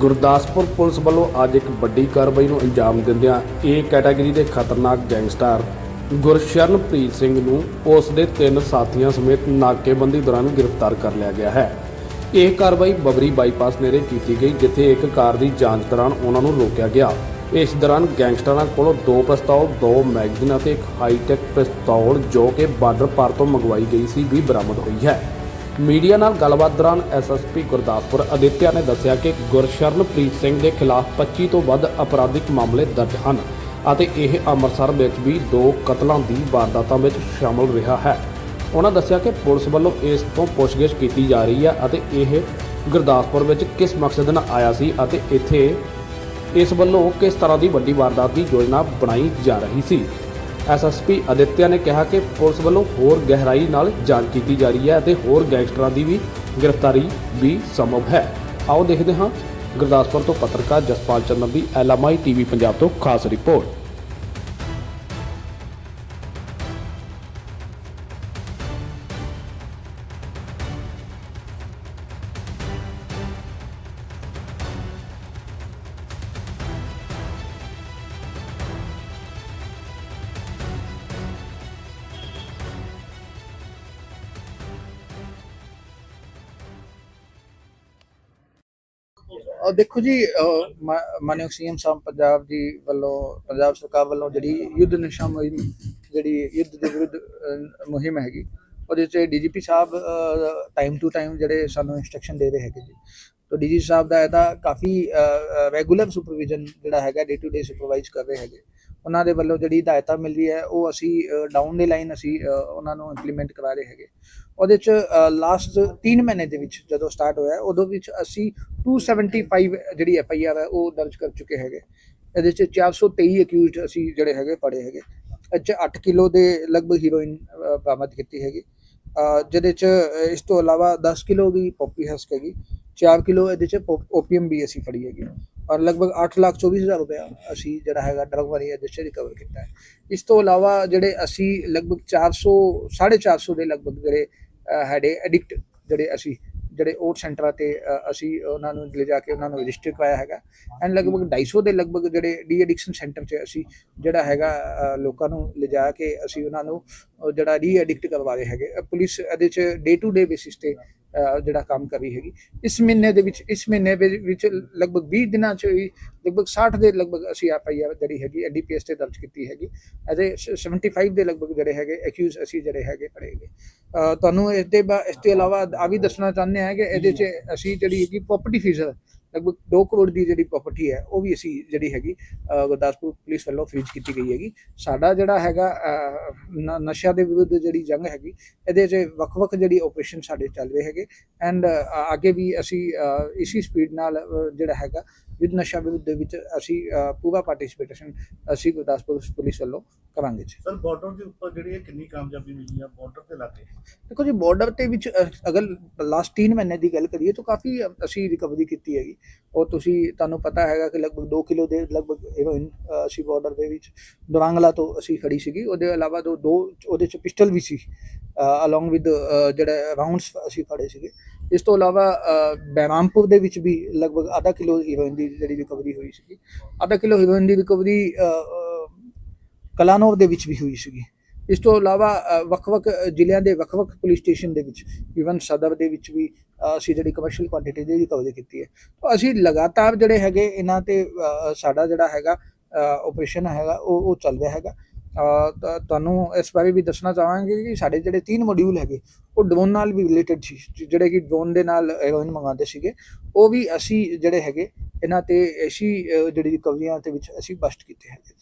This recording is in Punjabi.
ਗੁਰਦਾਸਪੁਰ ਪੁਲਿਸ ਵੱਲੋਂ ਅੱਜ ਇੱਕ ਵੱਡੀ ਕਾਰਵਾਈ ਨੂੰ ਅੰਜਾਮ ਦਿੰਦਿਆਂ ਏ ਕੈਟਾਗਰੀ ਦੇ ਖਤਰਨਾਕ ਗੈਂਗਸਟਰ ਗੁਰਸ਼ਰਨਪ੍ਰੀਤ ਸਿੰਘ ਨੂੰ ਉਸ ਦੇ ਤਿੰਨ ਸਾਥੀਆਂ ਸਮੇਤ ਨਾਕੇਬੰਦੀ ਦੌਰਾਨ ਗ੍ਰਿਫਤਾਰ ਕਰ ਲਿਆ ਗਿਆ ਹੈ। ਇਹ ਕਾਰਵਾਈ ਬਬਰੀ ਬਾਈਪਾਸ ਨੇੜੇ ਕੀਤੀ ਗਈ, ਜਿੱਥੇ ਇੱਕ ਕਾਰ ਦੀ ਜਾਂਚ ਦੌਰਾਨ ਉਹਨਾਂ ਨੂੰ ਰੋਕਿਆ ਗਿਆ। ਇਸ ਦੌਰਾਨ ਗੈਂਗਸਟਰਾਂ ਕੋਲੋਂ ਦੋ ਪਿਸਤੌਲ ਦੋ ਮੈਗਜ਼ੀਨ ਅਤੇ ਇੱਕ ਹਾਈਟੈਕ ਪਿਸਤੌਲ ਜੋ ਕਿ ਬਾਰਡਰ ਪਾਰ ਤੋਂ ਮੰਗਵਾਈ ਗਈ ਸੀ, ਵੀ ਬਰਾਮਦ ਹੋਈ ਹੈ। ਮੀਡੀਆ ਨਾਲ ਗੱਲਬਾਤ ਦੌਰਾਨ ਐਸਐਸਪੀ ਗੁਰਦਾਸਪੁਰ ਅਦਿੱਤਿਆ ਨੇ ਦੱਸਿਆ ਕਿ ਗੁਰਸ਼ਰਨਪ੍ਰੀਤ ਸਿੰਘ ਦੇ ਖਿਲਾਫ 25 ਤੋਂ ਵੱਧ ਅਪਰਾਧਿਕ ਮਾਮਲੇ ਦਰਜ ਹਨ ਅਤੇ ਇਹ ਅੰਮ੍ਰਿਤਸਰ ਵਿੱਚ ਵੀ ਦੋ ਕਤਲਾਂ ਦੀ ਵਾਰਦਾਤਾਂ ਵਿੱਚ ਸ਼ਾਮਲ ਰਿਹਾ ਹੈ। ਉਹਨਾਂ ਦੱਸਿਆ ਕਿ ਪੁਲਿਸ ਵੱਲੋਂ ਇਸ ਤੋਂ ਪੁੱਛਗਿੱਛ ਕੀਤੀ ਜਾ ਰਹੀ ਹੈ ਅਤੇ ਇਹ ਗੁਰਦਾਸਪੁਰ ਵਿੱਚ ਕਿਸ ਮਕਸਦ ਨਾਲ ਆਇਆ ਸੀ ਅਤੇ ਇੱਥੇ ਇਸ ਵੱਲੋਂ ਕਿਸ ਤਰ੍ਹਾਂ ਦੀ ਵੱਡੀ ਵਾਰਦਾਤ ਦੀ ਯੋਜਨਾ ਬਣਾਈ ਜਾ ਰਹੀ ਸੀ। ਐਸਐਸਪੀ ਅਦਿੱਤਿਆ ਨੇ ਕਿਹਾ ਕਿ ਪੁਲਿਸ ਵੱਲੋਂ ਹੋਰ ਗਹਿਰਾਈ ਨਾਲ ਜਾਂਚ ਕੀਤੀ ਜਾ ਰਹੀ ਹੈ ਅਤੇ ਹੋਰ ਗੈਂਗਸਟਰਾਂ ਦੀ ਵੀ ਗ੍ਰਿਫਤਾਰੀ ਵੀ ਸੰਭਵ ਹੈ। ਆਓ ਦੇਖਦੇ ਹਾਂ ਗੁਰਦਾਸਪੁਰ ਤੋਂ ਪੱਤਰਕਾਰ ਜਸਪਾਲ ਚੰਦਰ ਦੀ ਐਲਐਮਆਈ ਟੀਵੀ ਪੰਜਾਬ ਤੋਂ ਖਾਸ ਰਿਪੋਰਟ। ਦੇਖੋ ਜੀ, ਅਹ ਮਾ- ਮਾਨਯੋਗ ਸੀਐਮ ਸਾਹਿਬ ਪੰਜਾਬ ਜੀ ਵੱਲੋਂ, ਪੰਜਾਬ ਸਰਕਾਰ ਵੱਲੋਂ ਜਿਹੜੀ ਯੁੱਧ ਨਸ਼ਾ ਮੁਹਿੰਮ, ਜਿਹੜੀ ਯੁੱਧ ਦੇ ਵਿਰੁੱਧ ਮੁਹਿੰਮ ਹੈਗੀ, ਉਹਦੇ ਚ ਡੀਜੀਪੀ ਸਾਹਿਬ ਟਾਈਮ ਟੂ ਟਾਈਮ ਜਿਹੜੇ ਸਾਨੂੰ ਇਨਸਟਰਕਸ਼ਨ ਦੇ ਰਹੇ ਹੈਗੇ ਜੀ। ਤਾਂ ਡੀਜੀ ਸਾਹਿਬ ਦਾ ਇਹਦਾ ਕਾਫੀ ਰੈਗੂਲਰ ਸੁਪਰਵਿਜ਼ਨ ਜਿਹੜਾ ਹੈਗਾ ਡੇ ਟੂ ਡੇ ਸੁਪਰਵਾਈਜ਼ ਕਰ ਰਹੇ ਹੈਗੇ। ਉਹਨਾਂ ਦੇ ਵੱਲੋਂ ਜਿਹੜੀ ਹਦਾਇਤਾਂ ਮਿਲ ਰਹੀ ਹੈ, ਉਹ ਅਸੀਂ ਡਾਊਨ ਦੀ ਲਾਈਨ ਅਸੀਂ ਉਹਨਾਂ ਨੂੰ ਇੰਪਲੀਮੈਂਟ ਕਰਾ ਰਹੇ ਹੈਗੇ। ਉਹਦੇ ਚ ਲਾਸਟ 3 ਮਹੀਨੇ ਦੇ ਵਿੱਚ ਜਦੋਂ ਸਟਾਰਟ ਹੋਇਆ, ਉਦੋਂ ਵਿੱਚ ਅਸੀਂ 275 ਜਿਹੜੀ ਐਫ ਆਈ ਆਰ ਹੈ, ਉਹ ਦਰਜ ਕਰ ਚੁੱਕੇ ਹੈਗੇ। ਇਹਦੇ ਚ 423 ਅਕਿਊਜ਼ਡ ਅਸੀਂ ਜਿਹੜੇ ਹੈਗੇ, ਫੜੇ ਹੈਗੇ। ਇਹ 'ਚ 8 ਕਿਲੋ ਦੇ ਲਗਭਗ ਹੀਰੋਇਨ ਬਰਾਮਦ ਕੀਤੀ ਹੈਗੀ। ਜਿਹਦੇ ਚ ਇਸ ਤੋਂ ਇਲਾਵਾ 10 ਕਿਲੋ ਵੀ ਪੋਪੀ ਹਸਕ ਹੈਗੀ। 4 ਕਿਲੋ ਇਹਦੇ ਚ ਓਪੀਐਮ ਵੀ ਅਸੀਂ ਫੜੀ ਹੈਗੀ। ਔਰ ਲਗਭਗ 8 ਲੱਖ 24 ਹਜ਼ਾਰ ਰੁਪਇਆ ਅਸੀਂ ਜਿਹੜਾ ਹੈਗਾ ਡਰਗ ਵਾਲੀ ਇਹਦੇ ਚ ਰਿਕਵਰ ਕੀਤਾ ਹੈ। ਇਸ ਤੋਂ ਇਲਾਵਾ ਜਿਹੜੇ ਅਸੀਂ ਲਗਭਗ 400 450 ਦੇ ਲਗਭਗ ਜਿਹੜੇ ਅਹ, ਹੈਗੇ ਐਡਿਕਟ ਜਿਹੜੇ ਅਸੀਂ ਜਿਹੜੇ ਉਹ ਸੈਂਟਰਾਂ ਤੇ ਅਸੀਂ ਉਹਨਾਂ ਨੂੰ ਲਿਜਾ ਕੇ ਉਹਨਾਂ ਨੂੰ ਰਜਿਸਟਰ ਕਰਾਇਆ ਹੈਗਾ। ਐਂਡ ਲਗਭਗ 250 ਦੇ ਲਗਭਗ ਜਿਹੜੇ ਡੀ ਐਡਿਕਸ਼ਨ ਸੈਂਟਰ 'ਚ ਅਸੀਂ ਜਿਹੜਾ ਹੈਗਾ ਲੋਕਾਂ ਨੂੰ ਲਿਜਾ ਕੇ ਅਸੀਂ ਉਹਨਾਂ ਨੂੰ ਜਿਹੜਾ ਡੀ ਐਡਿਕਟ ਕਰਵਾ ਰਹੇ ਹੈਗੇ। ਪੁਲਿਸ ਇਹਦੇ 'ਚ ਡੇ ਟੂ ਡੇ ਬੇਸਿਸ ਤੇ ਜਿਹੜਾ ਕੰਮ ਕਰ ਰਹੀ ਹੈਗੀ। ਇਸ ਮਹੀਨੇ ਦੇ ਵਿੱਚ ਇਸ ਮਹੀਨੇ ਦੇ ਵਿੱਚ ਲਗਭਗ 20 ਦਿਨਾਂ 'ਚ ਹੀ, ਲਗਭਗ 60 ਦੇ ਲਗਭਗ ਅਸੀਂ ਐਫ ਆਈ ਆਰ ਜਿਹੜੀ ਹੈਗੀ ਐਨਡੀਪੀਐਸ ਤੇ ਦਰਜ ਕੀਤੀ ਹੈਗੀ। ਇਹਦੇ 75 ਦੇ ਲਗਭਗ ਜਿਹੜੇ ਹੈਗੇ ਅਕਿਊਜ਼ ਅਸੀਂ ਜਿਹੜੇ ਹੈਗੇ ਫੜੇ ਗਏ ਤੁਹਾਨੂੰ ਇਸ ਦੇ ਬਾ- ਇਸ ਤੋਂ ਇਲਾਵਾ ਆ ਵੀ ਦੱਸਣਾ ਚਾਹੁੰਦੇ ਹਾਂ ਕਿ ਇਹਦੇ 'ਚ ਅਸੀਂ ਜਿਹੜੀ ਹੈਗੀ ਪ੍ਰਾਪਰਟੀ ਫੀਸ ਲਗਭਗ 2 ਕਰੋੜ ਦੀ ਜਿਹੜੀ ਪ੍ਰਾਪਰਟੀ ਹੈ ਉਹ ਵੀ ਅਸੀਂ ਜਿਹੜੀ ਹੈਗੀ ਗੁਰਦਾਸਪੁਰ ਪੁਲਿਸ ਵੱਲੋਂ ਫ੍ਰੀਜ਼ ਕੀਤੀ ਗਈ ਹੈਗੀ। ਸਾਡਾ ਜਿਹੜਾ ਹੈਗਾ ਅਹ, ਨ- ਨਸ਼ਿਆਂ ਦੇ ਵਿਰੁੱਧ ਜਿਹੜੀ ਜੰਗ ਹੈਗੀ ਇਹਦੇ 'ਚ ਵੱਖ-ਵੱਖ ਜਿਹੜੀ ਆਪਰੇਸ਼ਨ ਸਾਡੇ ਚੱਲ ਰਹੇ ਹੈਗੇ। ਐਂਡ ਅੱਗੇ ਵੀ ਅਸੀਂ ਅਹ, ਇਸੀ ਸਪੀਡ ਨਾਲ ਜਿਹੜਾ ਹੈਗਾ ਯੁੱਧ ਨਸ਼ਾ ਵਿਰੁੱਧ ਦੇ ਵਿੱਚ ਅਸੀਂ ਪੂਰਾ ਪਾਰਟਿਸਿਪੇਸ਼ਨ ਅਸੀਂ ਗੁਰਦਾਸਪੁਰ ਪੁਲਿਸ ਵੱਲੋਂ ਕਰਾਂਗੇ ਜੀ। ਸਰ ਬਾਰਡਰ ਦੇ ਉੱਪਰ ਜਿਹੜੀ ਇਹ ਕਿੰਨੀ ਕਾਮਯਾਬੀ ਮਿਲੀ ਆ ਬਾਰਡਰ ਤੇ ਲਾਗੇ ਦੇਖੋ ਜੀ ਬਾਰਡਰ ਤੇ ਵਿੱਚ ਅਗਰ ਲਾਸਟ 3 ਮਹੀਨੇ ਦੀ ਗੱਲ ਕਰੀਏ ਤਾਂ ਕਾਫੀ ਅਸੀਂ ਰਿਕਵਰੀ ਕੀਤੀ ਹੈਗੀ। ਉਹ ਤੁਸੀਂ ਤੁਹਾਨੂੰ ਪਤਾ ਹੈਗਾ ਕਿ ਲਗਭਗ 2 ਕਿਲੋ ਦੇ ਲਗਭਗ ਹੈਰੋਇਨ ਅਸੀਂ ਬਾਰਡਰ ਦੇ ਵਿੱਚ ਦੁਰਾਂਗਲਾ ਤੋਂ ਅਸੀਂ ਫੜੀ ਸੀਗੀ। ਉਹਦੇ ਇਲਾਵਾ ਦੋ ਦੋ ਉਹਦੇ ਚ ਪਿਸਟਲ ਵੀ ਸੀ। ਅਲੋਂਗ ਵਿਦ ਜਿਹੜਾ ਰਾਉਂਡਸ ਅਸੀਂ ਫੜੇ ਸੀਗੇ। ਇਸ ਤੋਂ ਇਲਾਵਾ ਬੈਰਾਮਪੁਰ ਦੇ ਵਿੱਚ ਵੀ ਲਗਭਗ ਆਧਾ ਕਿਲੋ ਹੀਰੋਇਨ ਦੀ ਜਿਹੜੀ ਰਿਕਵਰੀ ਹੋਈ ਸੀਗੀ। ਆਧਾ ਕਿਲੋ ਹੀਰੋਇਨ ਦੀ ਰਿਕਵਰੀ ਕਲਾਨੌਰ ਦੇ ਵਿੱਚ ਵੀ ਹੋਈ ਸੀਗੀ। ਇਸ ਤੋਂ ਇਲਾਵਾ ਵੱਖ-ਵੱਖ ਜ਼ਿਲ੍ਹਿਆਂ ਦੇ, ਵੱਖ-ਵੱਖ ਪੁਲਿਸ ਸਟੇਸ਼ਨ ਦੇ ਵਿੱਚ ਇਵਨ ਸਦਰ ਦੇ ਵਿੱਚ ਵੀ ਅਸੀਂ ਜਿਹੜੀ ਕਮਰਸ਼ੀਅਲ ਕੁਆਂਟੀਟੀ ਦੀ ਰਿਕਵਰੀ ਕੀਤੀ ਹੈ। ਤਾਂ ਅਸੀਂ ਲਗਾਤਾਰ ਜਿਹੜੇ ਹੈਗੇ, ਇਹਨਾਂ ਤੇ ਸਾਡਾ ਜਿਹੜਾ ਹੈਗਾ ਆਪਰੇਸ਼ਨ ਹੈਗਾ, ਉਹ ਉਹ ਚੱਲ ਰਿਹਾ ਹੈਗਾ। ਤੁਹਾਨੂੰ ਇਸ ਬਾਰੇ ਵੀ ਦੱਸਣਾ ਚਾਹਾਂਗੇ ਕਿ ਸਾਡੇ ਜਿਹੜੇ ਤਿੰਨ ਮੋਡਿਊਲ ਹੈਗੇ ਉਹ ਡਰੋਨ ਨਾਲ ਵੀ ਰਿਲੇਟਡ ਸੀ ਜਿਹੜੇ ਕਿ ਡਰੋਨ ਦੇ ਨਾਲ ਹੈਰੋਇਨ ਮੰਗਾਉਂਦੇ ਸੀਗੇ ਉਹ ਵੀ ਅਸੀਂ ਜਿਹੜੇ ਹੈਗੇ ਇਹਨਾਂ ਤੇ ਐਸੀ ਅ, ਜਿਹੜੀ ਰਿਕਵਰੀਆਂ ਦੇ ਵਿੱਚ ਅਸੀਂ ਬਸਟ ਕੀਤੇ ਹੈਗੇ